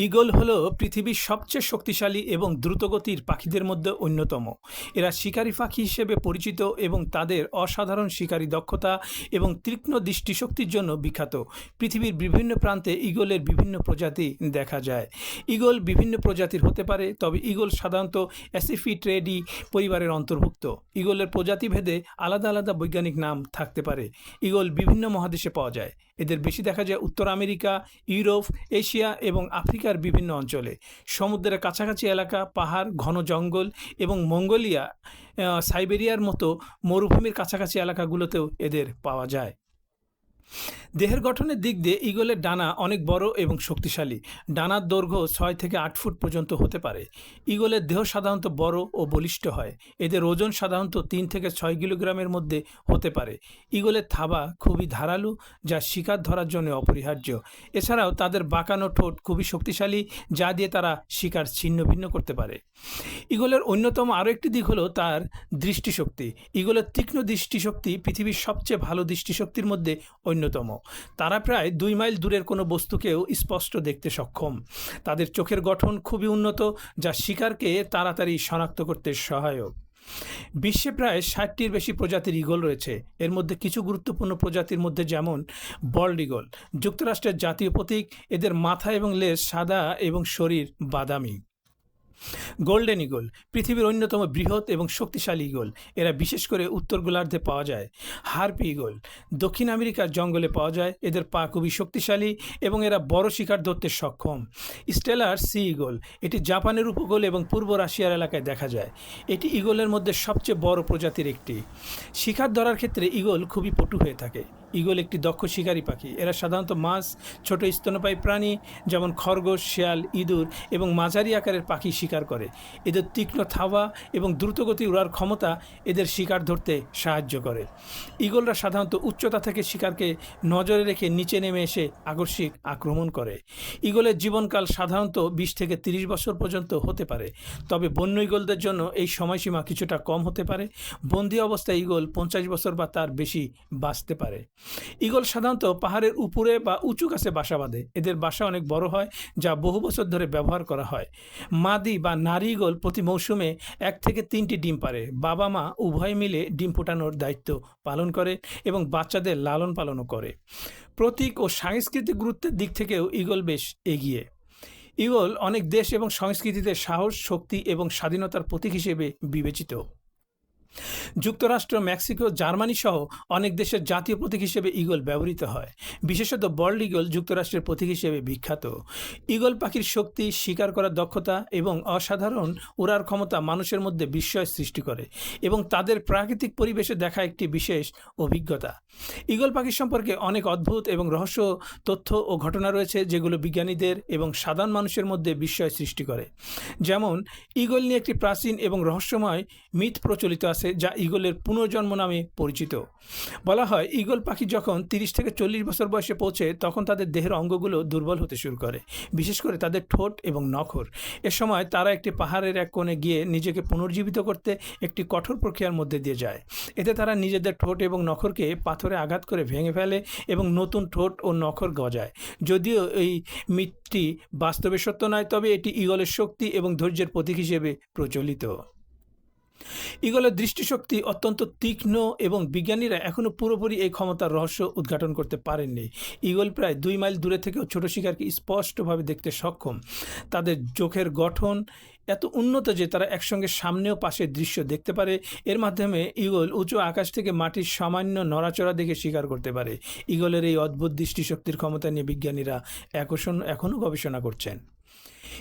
Eagle হলো পৃথিবীর সবচেয়ে শক্তিশালী এবং দ্রুতগতির পাখিদের মধ্যে অন্যতম। এরা শিকারী পাখি হিসেবে পরিচিত এবং তাদের অসাধারণ শিকারী দক্ষতা এবং তীক্ষ্ণ দৃষ্টিশক্তির জন্য বিখ্যাত। পৃথিবীর বিভিন্ন প্রান্তে ঈগলের বিভিন্ন প্রজাতি দেখা যায়। ঈগল বিভিন্ন প্রজাতির হতে পারে, তবে ঈগল সাধারণত অ্যাসিফিট্রেডি পরিবারের অন্তর্ভুক্ত। ঈগলের প্রজাতিভেদে আলাদা আলাদা বৈজ্ঞানিক নাম থাকতে পারে। ঈগল বিভিন্ন মহাদেশে পাওয়া যায়। এদের বেশি দেখা যায় উত্তর আমেরিকা, ইউরোপ, এশিয়া এবং আফ্রিকার বিভিন্ন অঞ্চলে। সমুদ্রের কাছাকাছি এলাকা, পাহাড়, ঘন জঙ্গল এবং মঙ্গোলিয়া সাইবেরিয়ার মতো মরুভূমির কাছাকাছি এলাকাগুলোতেও এদের পাওয়া যায়। দেহের গঠনের দিক দিয়ে ঈগলের ডানা অনেক বড় এবং শক্তিশালী। ডানার দৈর্ঘ্য ছয় থেকে আট ফুট পর্যন্ত হতে পারে। ঈগলের দেহ সাধারণত বড় ও বলিষ্ঠ হয়। এদের ওজন সাধারণত তিন থেকে ছয় কিলোগ্রামের মধ্যে হতে পারে। ঈগলের থাবা খুবই ধারালো, যা শিকার ধরার জন্য অপরিহার্য। এছাড়াও তাদের বাঁকানো ঠোঁট খুবই শক্তিশালী, যা দিয়ে তারা শিকার ছিন্ন ভিন্ন করতে পারে। ঈগলের অন্যতম আরও একটি দিক হলো তার দৃষ্টিশক্তি। ঈগলের তীক্ষ্ণ দৃষ্টিশক্তি পৃথিবীর সবচেয়ে ভালো দৃষ্টিশক্তির মধ্যে অন্যতম তারা প্রায় দুই মাইল দূরের কোনো বস্তুকেও স্পষ্ট দেখতে সক্ষম। তাদের চোখের গঠন খুবই উন্নত, যা শিকারকে তাড়াতাড়ি শনাক্ত করতে সহায়ক। বিশ্বে প্রায় ষাটটির বেশি প্রজাতির ঈগল রয়েছে। এর মধ্যে কিছু গুরুত্বপূর্ণ প্রজাতির মধ্যে যেমন বল্ড ঈগল যুক্তরাষ্ট্রের জাতীয় প্রতীক, এদের মাথা এবং লেজ সাদা এবং শরীর বাদামি। গোল্ডেন ঈগল পৃথিবীর অন্যতম বৃহৎ এবং শক্তিশালী ঈগল এরা বিশেষ করে উত্তর গোলার্ধে পাওয়া যায়। হার্পি ঈগল দক্ষিণ আমেরিকার জঙ্গলে পাওয়া যায়। এদের পা খুবই শক্তিশালী এবং এরা বড় শিকার ধরতে সক্ষম। স্টেলার সি ঈগল এটি জাপানের উপকূল এবং পূর্ব রাশিয়ার এলাকায় দেখা যায়। এটি ঈগলের মধ্যে সবচেয়ে বড় প্রজাতির একটি। শিকার ধরার ক্ষেত্রে ঈগল খুবই পটু হয়ে থাকে। ঈগল একটি দক্ষ শিকারী পাখি। এরা সাধারণত মাছ, ছোট স্তন্যপায়ী প্রাণী যেমন খরগোশ, শেয়াল, ইঁদুর এবং মাঝারি আকারের পাখি শিকার করে। এদের তীক্ষ্ণ থাবা এবং দ্রুতগতি উড়ার ক্ষমতা এদের শিকার ধরতে সাহায্য করে। ঈগলরা সাধারণত উচ্চতা থেকে শিকারকে নজরে রেখে নিচে নেমে এসে আকস্মিক আক্রমণ করে। ঈগলের জীবনকাল সাধারণত বিশ থেকে তিরিশ বছর পর্যন্ত হতে পারে। তবে বন্য ঈগলদের জন্য এই সময়সীমা কিছুটা কম হতে পারে। বন্দি অবস্থায় ঈগল পঞ্চাশ বছর বা তার বেশি বাঁচতে পারে। ঈগল সাধারণত পাহাড়ের উপরে বা উঁচু গাছে বাসা বাঁধে। এদের বাসা অনেক বড় হয়, যা বহু বছর ধরে ব্যবহার করা হয়। মাদি বা নারী ঈগল প্রতি মৌসুমে এক থেকে তিনটি ডিম পারে। বাবা মা উভয় মিলে ডিম ফোটানোর দায়িত্ব পালন করে এবং বাচ্চাদের লালন পালনও করে। প্রতীক ও সাংস্কৃতিক গুরুত্বের দিক থেকেও ঈগল বেশ এগিয়ে। ঈগল অনেক দেশ এবং সংস্কৃতিতে সাহস, শক্তি এবং স্বাধীনতার প্রতীক হিসেবে বিবেচিত। যুক্তরাষ্ট্র, মেক্সিকো, জার্মানি সহ অনেক দেশের জাতীয় প্রতীক হিসেবে ঈগল ব্যবহৃত হয়। বিশেষত বল্ড ঈগল যুক্তরাষ্ট্রের প্রতীক হিসেবে বিখ্যাত। ঈগল পাখির শক্তি শিকার করার দক্ষতা এবং অসাধারণ উড়ার ক্ষমতা মানুষের মধ্যে বিস্ময় সৃষ্টি করে এবং তাদের প্রাকৃতিক পরিবেশে দেখা একটি বিশেষ অভিজ্ঞতা। ঈগল পাখি সম্পর্কে অনেক অদ্ভুত এবং রহস্য, তথ্য ও ঘটনা রয়েছে যেগুলো বিজ্ঞানীদের এবং সাধারণ মানুষের মধ্যে বিস্ময় সৃষ্টি করে। যেমন, ঈগল নিয়ে একটি প্রাচীন এবং রহস্যময় মিথ প্রচলিত আছে। যা ঈগলের পুনর্জন্ম নামে পরিচিত। বলা হয়, ঈগল পাখি যখন তিরিশ থেকে চল্লিশ বছর বয়সে পৌঁছে, তখন তাদের দেহের অঙ্গগুলো দুর্বল হতে শুরু করে, বিশেষ করে তাদের ঠোঁট এবং নখর। এ সময় তারা একটি পাহাড়ের এক কোণে গিয়ে নিজেকে পুনর্জীবিত করতে একটি কঠোর প্রক্রিয়ার মধ্যে দিয়ে যায়। এতে তারা নিজেদের ঠোঁট এবং নখরকে পাথরে আঘাত করে ভেঙে ফেলে এবং নতুন ঠোঁট ও নখর গজায়। যদিও এই মিথটি বাস্তবে সত্য নয়, তবে এটি ঈগলের শক্তি এবং ধৈর্যের প্রতীক হিসেবে প্রচলিত। ঈগলের দৃষ্টিশক্তি অত্যন্ত তীক্ষ্ণ এবং বিজ্ঞানীরা এখনও পুরোপুরি এই ক্ষমতার রহস্য উদ্ঘাটন করতে পারেননি। ঈগল প্রায় দুই মাইল দূরে থেকেও ছোট শিকারকে স্পষ্টভাবে দেখতে সক্ষম। তাদের চোখের গঠন এত উন্নত যে তারা একসঙ্গে সামনেও পাশের দৃশ্য দেখতে পারে। এর মাধ্যমে ঈগল উঁচু আকাশ থেকে মাটির সামান্য নড়াচড়া দেখে শিকার করতে পারে। ঈগলের এই অদ্ভুত দৃষ্টিশক্তির ক্ষমতা নিয়ে বিজ্ঞানীরা এখন এখনও গবেষণা করছেন।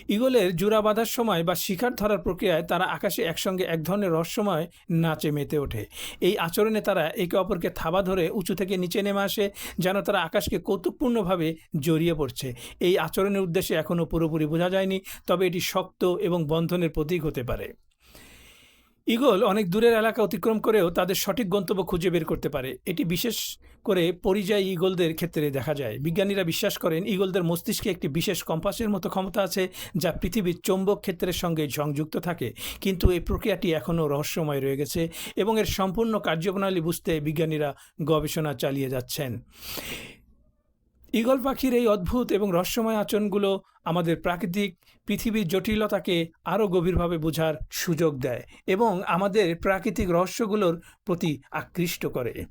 ঈগলের জোড়া বাঁধার সময় বা শিকার ধরার প্রক্রিয়ায় তারা আকাশে একসঙ্গে এক ধরনের রহস্যময় নাচে মেতে ওঠে। এই আচরণে তারা একে অপরকে থাবা ধরে উঁচু থেকে নিচে নেমে আসে, যেন তারা আকাশকে কৌতুকপূর্ণভাবে জড়িয়ে পড়ছে। এই আচরণের উদ্দেশ্যে এখনও পুরোপুরি বোঝা যায়নি, তবে এটি শক্ত এবং বন্ধনের প্রতীক হতে পারে। ঈগল অনেক দূরের এলাকা অতিক্রম করেও তাদের সঠিক গন্তব্য খুঁজে বের করতে পারে। এটি বিশেষ করে পরিযায়ী ঈগলদের ক্ষেত্রে দেখা যায়। বিজ্ঞানীরা বিশ্বাস করেন, ঈগলদের মস্তিষ্কে একটি বিশেষ কম্পাসের মতো ক্ষমতা আছে যা পৃথিবীর চৌম্বক ক্ষেত্রের সঙ্গে সংযুক্ত থাকে। কিন্তু এই প্রক্রিয়াটি এখনও রহস্যময় রয়ে গেছে এবং এর সম্পূর্ণ কার্যপ্রণালী বুঝতে বিজ্ঞানীরা গবেষণা চালিয়ে যাচ্ছেন। ঈগল পাখির এই অদ্ভুত এবং রহস্যময় আচরণগুলো আমাদের প্রাকৃতিক পৃথিবীর জটিলতাকে আরও গভীরভাবে বোঝার সুযোগ দেয় এবং আমাদের প্রাকৃতিক রহস্যগুলোর প্রতি আকৃষ্ট করে।